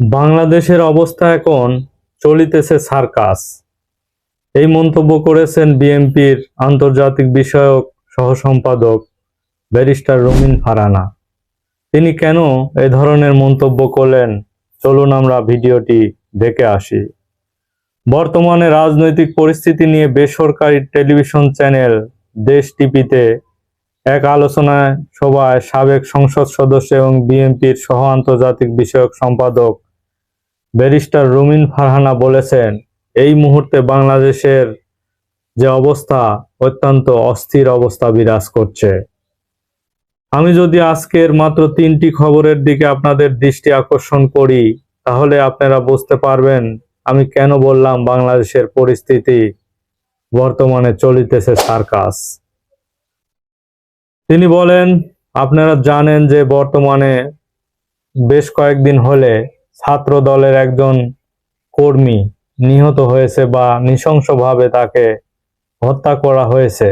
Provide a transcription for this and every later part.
বাংলাদেশের অবস্থা এখন চলিতেছে সার্কাস। এই মন্তব্য করেছেন বিএনপির আন্তর্জাতিক বিষয়ক সহসম্পাদক ব্যারিস্টার রুমিন ফারানা। তিনি কেন এ ধরনের মন্তব্য করলেন? চলুন আমরা ভিডিওটি দেখে আসি। বর্তমানে রাজনৈতিক পরিস্থিতি নিয়ে বেসরকারি টেলিভিশন চ্যানেল দেশ টিভিতে এক আলোচনায় সভায় সাবেক সংসদ সদস্য এবং বিএনপির সহ আন্তর্জাতিক বিষয়ক সম্পাদক ব্যারিস্টার রুমিন ফারহানা বলেছেন, এই মুহূর্তে বাংলাদেশের যে অবস্থা অত্যন্ত অস্থির অবস্থা বিরাজ করছে। আমি যদি আজকের মাত্র তিনটি খবরের দিকে আপনাদের দৃষ্টি আকর্ষণ করি, তাহলে আপনারা বুঝতে পারবেন আমি কেন বললাম বাংলাদেশের পরিস্থিতি বর্তমানে চলিতেছে সার্কাস। তিনি বলেন, আপনারা জানেন যে বর্তমানে বেশ কয়েকদিন হলে ছাত্র দলের একজন কর্মী নিহত হয়েছে বা নৃশংসভাবে তাকে হত্যা করা হয়েছে।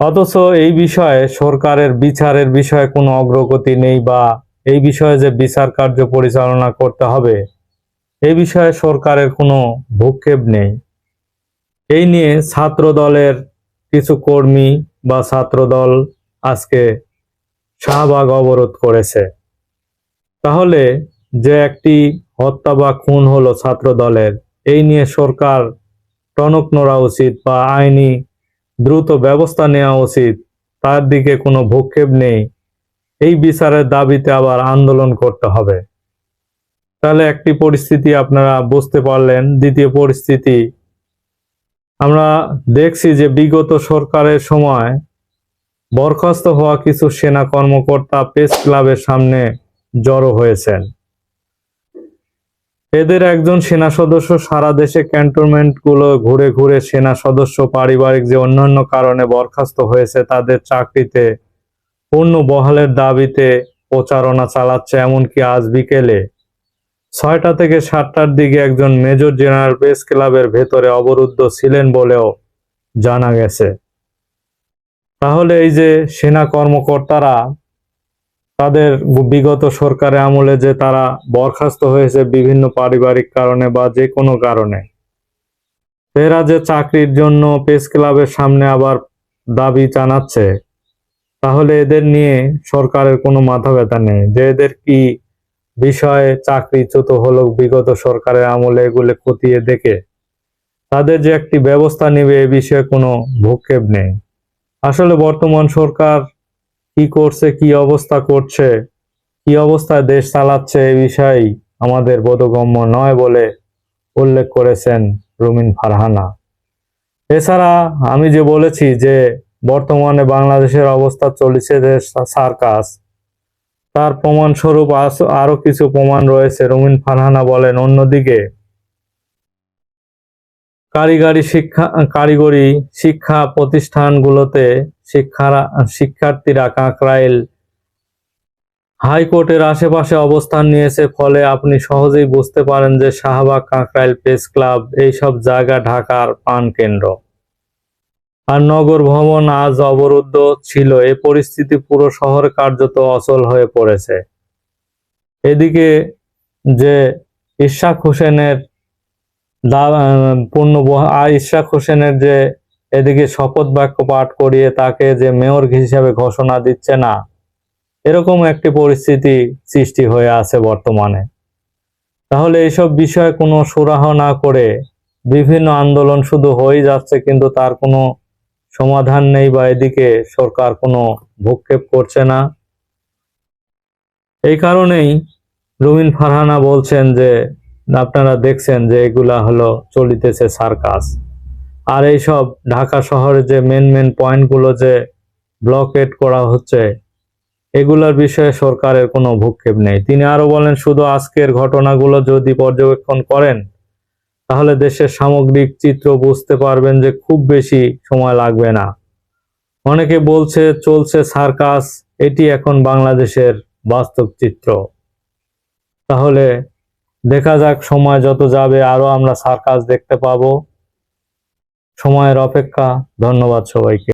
অথচ এই বিষয়ে সরকারের বিচারের বিষয়ে কোনো অগ্রগতি নেই বা এই বিষয়ে যে বিচার কার্য পরিচালনা করতে হবে এই বিষয়ে সরকারের কোনো ভূক্ষেপ নেই। এই নিয়ে ছাত্র দলের কিছু কর্মী বা ছাত্র দল আজকে শাহবাগ অবরোধ করেছে। তাহলে যে একটি হত্যা বা খুন হলো ছাত্র দলের এই নিয়ে সরকার টনক নড়া উচিত বা আইনি দ্রুত ব্যবস্থা নেওয়া উচিত, তার দিকে কোনো ভক্ষেপ নেই। এই বিচারের দাবিতে আবার আন্দোলন করতে হবে। তাহলে একটি পরিস্থিতি আপনারা বুঝতে পারলেন, দ্বিতীয় পরিস্থিতি, আমরা দেখছি যে বিগত সরকারের সময় বরখাস্ত হওয়া কিছু সেনা কর্মকর্তা প্রেস ক্লাবের সামনে জড়ো হয়েছেন। এদের একজন সেনা সদস্য সারা দেশে ক্যান্টনমেন্টগুলো ঘুরে ঘুরে সেনা সদস্য পারিবারিক যে অন্যান্য কারণে বরখাস্ত হয়েছে, তাদের চাকরিতে পূর্ণ বহালের দাবিতে প্রচারণা চালাচ্ছে এমনকি আজ বিকেলে ছয়টা থেকে সাতটার দিকে একজন মেজর জেনারেল প্রেস ক্লাবের ভেতরে অবরুদ্ধ ছিলেন বলেও জানা গেছে। তাহলে এই যে সেনা কর্মকর্তারা তাদের বিগত সরকারের আমলে যে তারা বরখাস্ত হয়েছে বিভিন্ন পারিবারিক কারণে বা যে কোনো কারণে। এরা যে চাকরির জন্য প্রেস ক্লাবের সামনে আবার দাবি জানাচ্ছে, তাহলে এদের নিয়ে সরকারের কোনো মাথা ব্যথা নেই। যে এদের কি বিষয়ে চাকরিচ্যুত হলো বিগত সরকারের আমলে এগুলো খতিয়ে দেখে, তাদের যে একটি ব্যবস্থা নেবে এ বিষয়ে কোনো ভূক্ষেপ নেই। আসলে বর্তমান সরকার কি করছে, কি অবস্থা করছে, কি অবস্থায় দেশ চালাচ্ছে এই বিষয়ে আমাদের বোধগম্য নয় বলে উল্লেখ করেছেন রুমিন ফারহানা। এছাড়া আমি যে বলেছি যে বর্তমানে বাংলাদেশের অবস্থা চলেছে যে সার্কাস, তার প্রমাণস্বরূপ আরও কিছু প্রমাণ রয়েছে। রুমিন ফারহানা বলেন, অন্যদিকে কারিগরি শিক্ষা কারিগরি শিক্ষা প্রতিষ্ঠানগুলোতে শিক্ষারা, শিক্ষার্থীরা কাকরাইল হাইকোর্টের আশেপাশে অবস্থান নিয়েছে, ফলে আপনি সহজেই বুঝতে পারেন যে শাহবাগ কাকরাইল প্রেস ক্লাব এইসব জায়গা ঢাকার পান কেন্দ্র। আর নগর ভবন আজ অবরুদ্ধ ছিল, এ পরিস্থিতি পুরো শহর কার্যত অচল হয়ে পড়েছে। এদিকে যে ইশাক হোসেনের পূর্ণ ইশাক হোসেনের যে এদিকে শপথ বাক্য পাঠ করিয়ে তাকে যে মেয়র হিসেবে ঘোষণা দিচ্ছে না, এরকম একটি পরিস্থিতি সৃষ্টি হয়ে আছে বর্তমানে। তাহলে এইসব বিষয়ে কোনো সুরাহ না করে বিভিন্ন আন্দোলন শুধু হয়ে যাচ্ছে, কিন্তু তার কোনো সমাধান নেই বা এদিকে সরকার কোনো ভূক্ষেপ করছে না। এই কারণেই রুমিন ফারহানা বলছেন যে, আপনারা দেখছেন যে এগুলা হলো চলিতেছে সার্কাস। আর এইসব ঢাকা শহরে যে মেন মেন পয়েন্টগুলো যে ব্লকেট করা হচ্ছে, এগুলোর বিষয়ে সরকারের কোনো ভূক্ষেপ নেই। তিনি আরও বলেন, শুধু আজকের ঘটনাগুলো যদি পর্যবেক্ষণ করেন, তাহলে দেশের সামগ্রিক চিত্র বুঝতে পারবেন যে খুব বেশি সময় লাগবে না। অনেকে বলছে, চলছে সার্কাস, এটি এখন বাংলাদেশের বাস্তব চিত্র। তাহলে দেখা যাক, সময় যত যাবে আরও আমরা সার্কাস দেখতে পাবো। সময়ের অপেক্ষা। ধন্যবাদ সবাইকে।